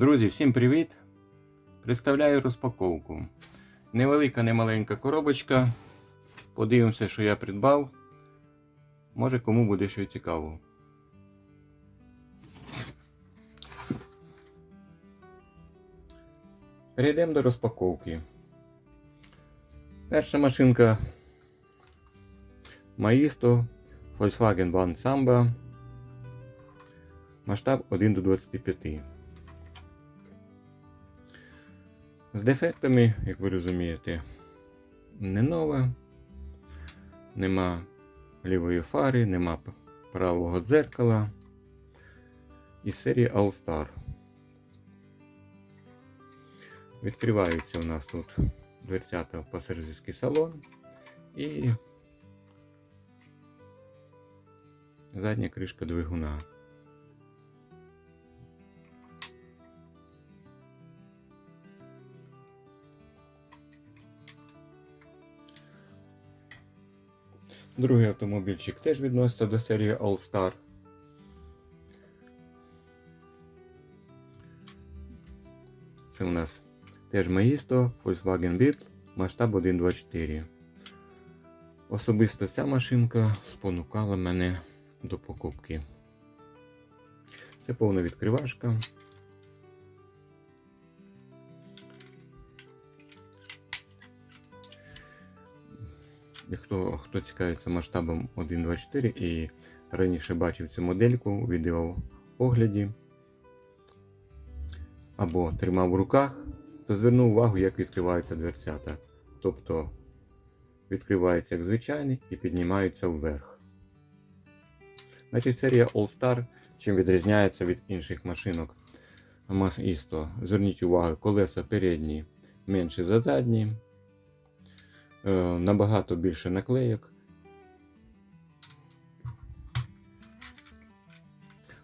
Друзі, всім привіт! Представляю розпаковку. Невелика, немаленька коробочка. Подивимося, що я придбав. Може кому буде що цікаво. Перейдемо до розпаковки. Перша машинка Maisto Volkswagen Van Samba. Масштаб 1 до 25. З дефектами, як ви розумієте, не нова. Нема лівої фари, нема правого дзеркала. І серії All Star. Відкривається у нас тут дверцята в пасажирський салон і задня кришка двигуна. Другий автомобільчик теж відноситься до серії All Star. Це у нас теж Maisto Volkswagen Beetle масштаб 1.24. Особисто ця машинка спонукала мене до покупки. Це повна відкривашка. І Хто, хто цікавиться масштабом 1.24 і раніше бачив цю модельку у відеоогляді або тримав в руках, то звернув увагу, як відкриваються дверцята. Тобто відкривається як звичайний і піднімаються вверх. Значить, серія All Star чим відрізняється від інших машинок Isto. Зверніть увагу, колеса передні менші за задні. Е, набагато більше наклейок.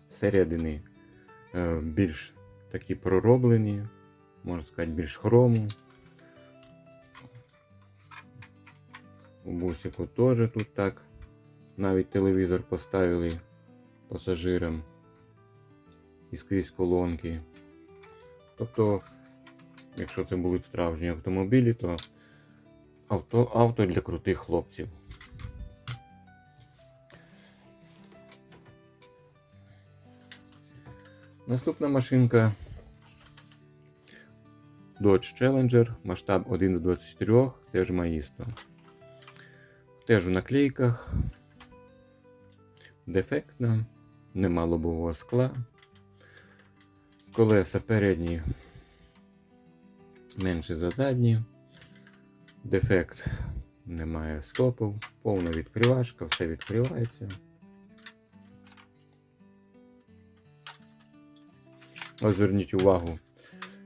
Середини е, більш такі пророблені, можна сказати, більш хрому. У бусику теж тут так. Навіть телевізор поставили пасажирам і скрізь колонки. Тобто, якщо це будуть справжні автомобілі, то Авто, авто для крутих хлопців. Наступна машинка Dodge Challenger, масштаб 1 до 24, теж Maisto. Теж в наклейках. Дефектна, нема лобового скла. Колеса передні менше за задні. Дефект немає стопів, повна відкривашка, все відкривається. Ось зверніть увагу,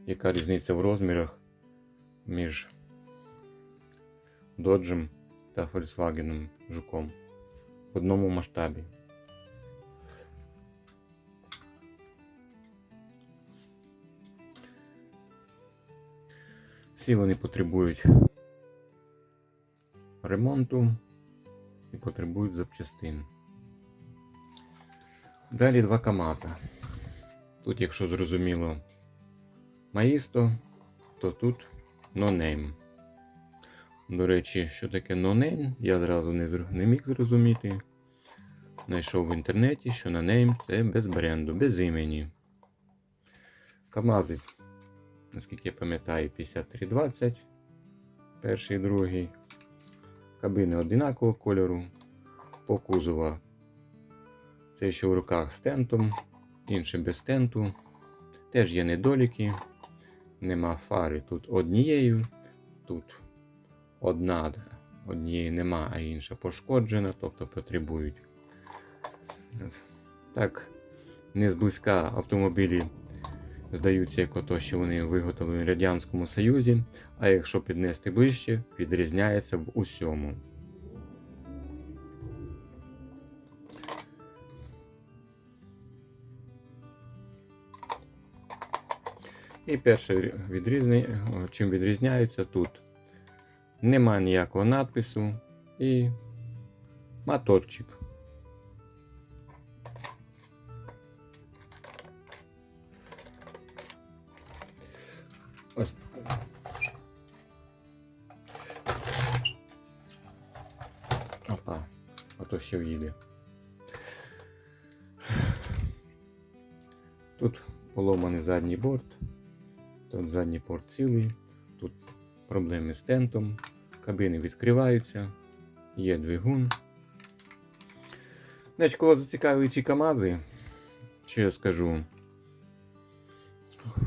яка різниця в розмірах між Доджем та Volkswagen Жуком в одному масштабі. Всі вони потребують ремонту і потребують запчастин. Далі два КАМАЗа. Тут, якщо зрозуміло, Маїсто, то тут нонейм. До речі, що таке нонейм, я зразу не, не міг зрозуміти. Знайшов в інтернеті, що нонейм це без бренду, без імені. КАМАЗи, наскільки я пам'ятаю, 5320, перший і другий. Кабини одинакового кольору. По кузова. Це що в руках з тентом, інше без тенту. Теж є недоліки. Нема фари тут однією. Тут одна, однієї нема, а інша пошкоджена, тобто потребують. Так, не зблизька автомобілі здаються як ото, що вони виготовлені в Радянському Союзі, а якщо піднести ближче, відрізняється в усьому. І перше відрізне, чим відрізняються тут. Нема ніякого надпису і моторчик. Ось. Опа, а то ще в'їде. Тут поломаний задній борт, тут задній борт цілий, тут проблеми з тентом, кабини відкриваються, є двигун. Значить, кого зацікавили ці КАМАЗи, що я скажу.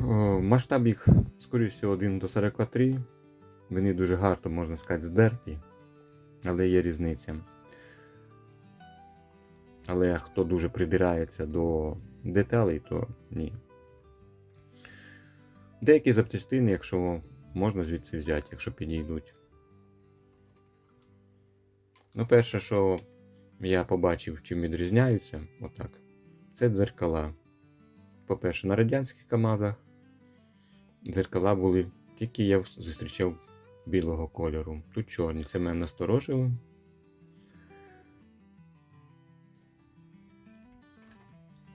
О, масштаб їх, скоріше всього, 1 до 43. Вони дуже гарно, можна сказати, здерті, але є різниця. Але хто дуже придирається до деталей, то ні. Деякі запчастини, якщо можна звідси взяти, якщо підійдуть. Ну, перше, що я побачив, чим відрізняються, отак, це дзеркала. По-перше, на радянських КАМАЗах дзеркала були, тільки я зустрічав білого кольору. Тут чорні. Це мене насторожило.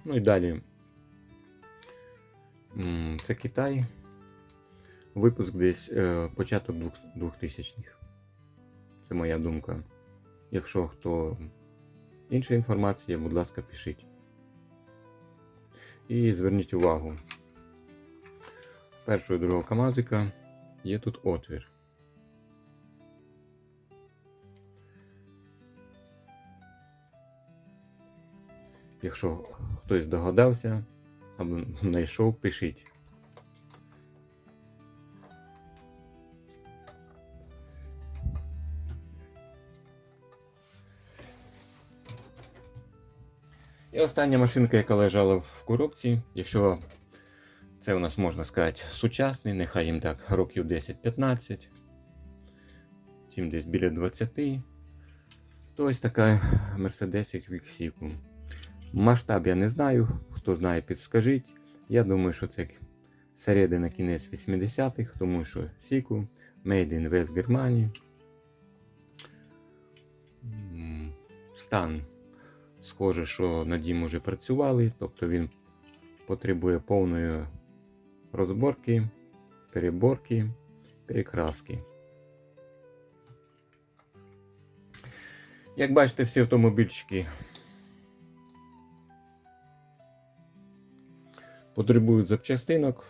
Ну і далі. Це Китай. Випуск десь е, початок 2000-х. Це моя думка. Якщо хто інша інформація, будь ласка, пишіть. І зверніть увагу. Першого і другого КАМАЗика є тут отвір. Якщо хтось догадався або знайшов, пишіть. І остання машинка, яка лежала в коробці, якщо це у нас можна сказати сучасний, нехай їм так років 10-15, цим десь біля 20, то ось така Mercedes Віксіку. Масштаб я не знаю, хто знає, підскажіть. Я думаю, що це середина кінець 80-х, тому що Сіку, Made in West Germany. Стан схоже, що над ним вже працювали, тобто він потребує повної розборки, переборки, перекраски. Як бачите, всі автомобільчики потребують запчастинок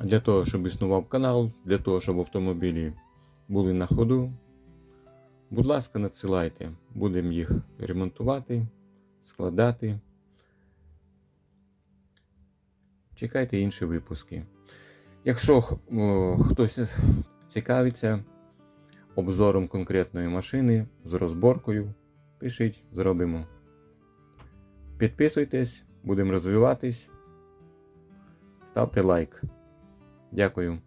для того, щоб існував канал, для того, щоб автомобілі були на ходу. Будь ласка, надсилайте, будемо їх ремонтувати, складати. Чекайте інші випуски. Якщо о, хтось цікавиться обзором конкретної машини з розборкою, пишіть, зробимо. Підписуйтесь, будемо розвиватись. Ставте лайк. Дякую.